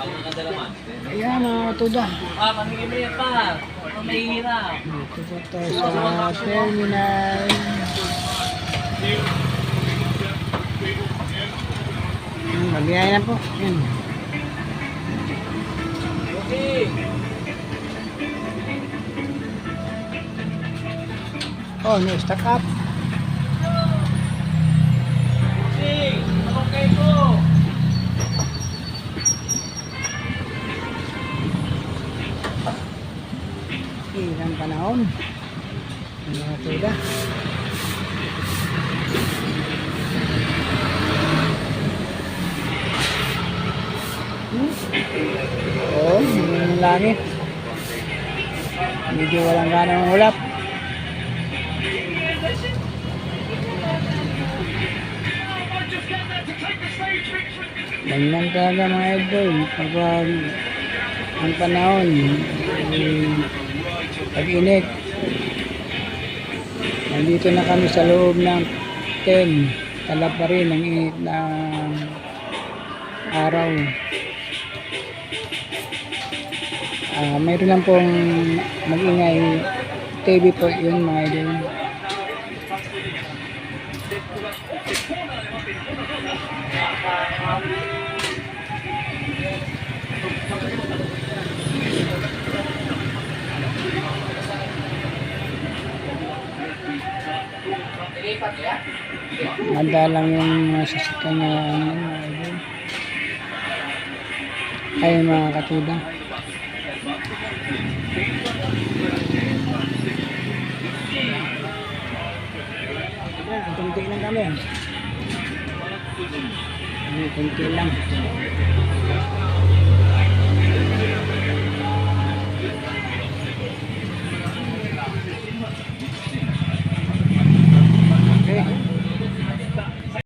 Ayan mga katuda. Ah, pamigay mo yan pa. Mahihirap. Dito po tayo sa terminal. Ayan, Magbiyahe na po. Ayan. Okay. Oh, no, stack up. Ilang panahon. Mga katuda. Hmm? Oh, yung langit. Medyo walang ganang ulap. Ganyan talaga mga idol. Kapag ang panahon, eh, pag-init. Nandito na kami sa loob ng 10. Tala pa rin ang init ng araw. Ah, mayroon lang pong mag-ingay TV po yun mga idol. Manda lang yung masasakyan niya ano, mga idol. Ay mga katuda. Kunti lang kami. Ano, kunti lang.